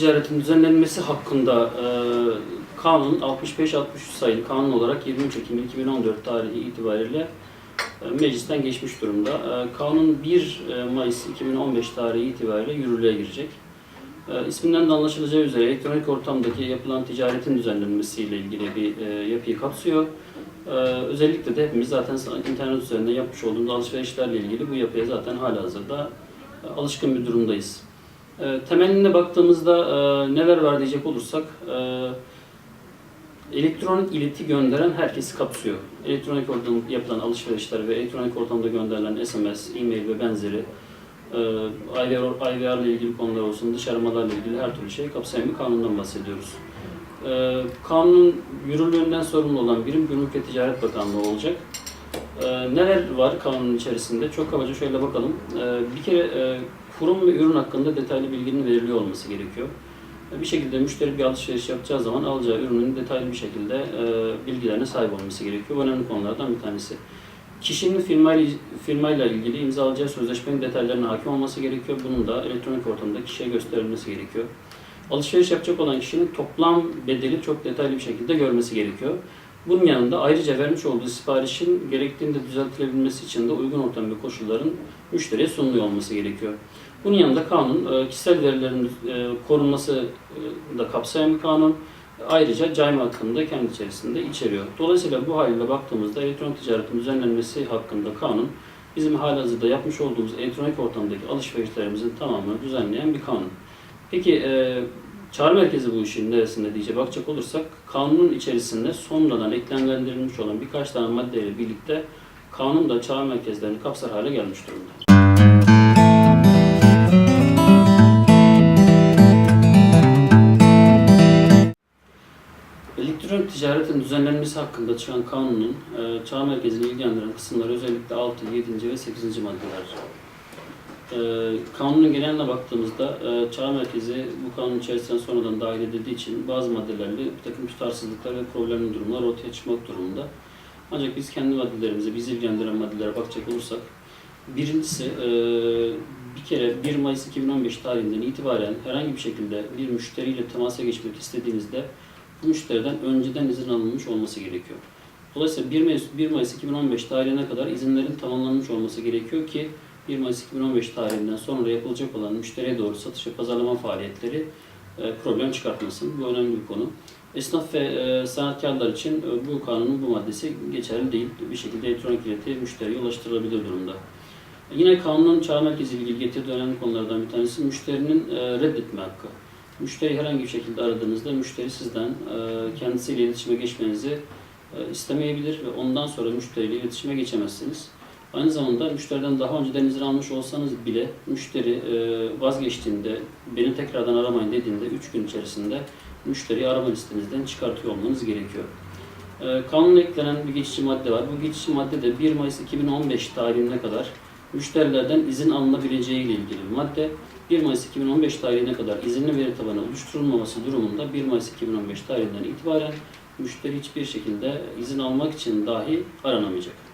ticaretin düzenlenmesi hakkında e, kanun 65-63 sayılı kanun olarak 23 Ekim 2014 tarihi itibariyle e, meclisten geçmiş durumda. E, kanun 1 e, Mayıs 2015 tarihi itibariyle yürürlüğe girecek. E, isminden de anlaşılacağı üzere elektronik ortamdaki yapılan ticaretin düzenlenmesiyle ilgili bir e, yapıyı kapsıyor. E, özellikle de hepimiz zaten internet üzerinden yapmış olduğumuz alışverişlerle ilgili bu yapıya zaten halihazırda e, alışkın bir durumdayız. E, temeline baktığımızda e, neler var diyecek olursak e, elektronik ileti gönderen herkesi kapsıyor. Elektronik ortamda yapılan alışverişler ve elektronik ortamda gönderilen SMS, e-mail ve benzeri e, IVR, IVR ile ilgili konular olsun, dışarımalarla ilgili her türlü şeyi kapsayan bir kanundan bahsediyoruz. E, kanunun yürürlüğünden sorumlu olan birim Gümrük ve Ticaret Bakanlığı olacak. E, neler var kanunun içerisinde? Çok kabaca şöyle bakalım. E, bir kere kurum ve ürün hakkında detaylı bilginin veriliyor olması gerekiyor. Bir şekilde müşteri bir alışveriş yapacağı zaman alacağı ürünün detaylı bir şekilde e, bilgilerine sahip olması gerekiyor. Bu önemli konulardan bir tanesi. Kişinin firmayla, firmayla ilgili imzalayacağı sözleşmenin detaylarına hakim olması gerekiyor. Bunun da elektronik ortamda kişiye gösterilmesi gerekiyor. Alışveriş yapacak olan kişinin toplam bedeli çok detaylı bir şekilde görmesi gerekiyor. Bunun yanında ayrıca vermiş olduğu siparişin gerektiğinde düzeltilebilmesi için de uygun ortam ve koşulların müşteriye sunuluyor olması gerekiyor. Bunun yanında kanun e, kişisel verilerin e, korunması e, da kapsayan bir kanun. Ayrıca cayma hakkını da kendi içerisinde içeriyor. Dolayısıyla bu haliyle baktığımızda elektronik ticaretin düzenlenmesi hakkında kanun bizim halihazırda yapmış olduğumuz elektronik ortamdaki alışverişlerimizin tamamını düzenleyen bir kanun. Peki e, çağrı merkezi bu işin neresinde diyecek bakacak olursak kanunun içerisinde sonradan eklemlendirilmiş olan birkaç tane maddeyle birlikte kanun da çağrı merkezlerini kapsar hale gelmiş durumda. Ticaretin düzenlenmesi hakkında çıkan kanunun e, çağ merkezini ilgilendiren kısımları özellikle 6, 7. ve 8. maddeler. E, kanunun geneline baktığımızda e, çağ merkezi bu kanun içerisine sonradan dahil edildiği için bazı maddelerle bir takım tutarsızlıklar ve problemli durumlar ortaya çıkmak durumunda. Ancak biz kendi maddelerimize, bizi ilgilendiren maddelere bakacak olursak, birincisi e, bir kere 1 Mayıs 2015 tarihinden itibaren herhangi bir şekilde bir müşteriyle temasa geçmek istediğinizde müşteriden önceden izin alınmış olması gerekiyor. Dolayısıyla 1 Mayıs, 1 Mayıs 2015 tarihine kadar izinlerin tamamlanmış olması gerekiyor ki 1 Mayıs 2015 tarihinden sonra yapılacak olan müşteriye doğru satış ve pazarlama faaliyetleri e, problem çıkartmasın. Bu önemli bir konu. Esnaf ve e, sanatkarlar için e, bu kanunun bu maddesi geçerli değil. Bir şekilde elektronik ileti müşteriye ulaştırılabilir durumda. Yine kanunun çağrı merkezi ilgili getirdiği önemli konulardan bir tanesi müşterinin reddetme hakkı. Müşteri herhangi bir şekilde aradığınızda müşteri sizden e, kendisiyle iletişime geçmenizi e, istemeyebilir ve ondan sonra müşteriyle iletişime geçemezsiniz. Aynı zamanda müşteriden daha önceden izin almış olsanız bile müşteri e, vazgeçtiğinde, beni tekrardan aramayın dediğinde 3 gün içerisinde müşteriyi arama listenizden çıkartıyor olmanız gerekiyor. E, kanuna eklenen bir geçici madde var. Bu geçici madde de 1 Mayıs 2015 tarihine kadar müşterilerden izin alınabileceği ile ilgili bir madde. 1 Mayıs 2015 tarihine kadar izinli veri tabanı oluşturulmaması durumunda 1 Mayıs 2015 tarihinden itibaren müşteri hiçbir şekilde izin almak için dahi aranamayacak.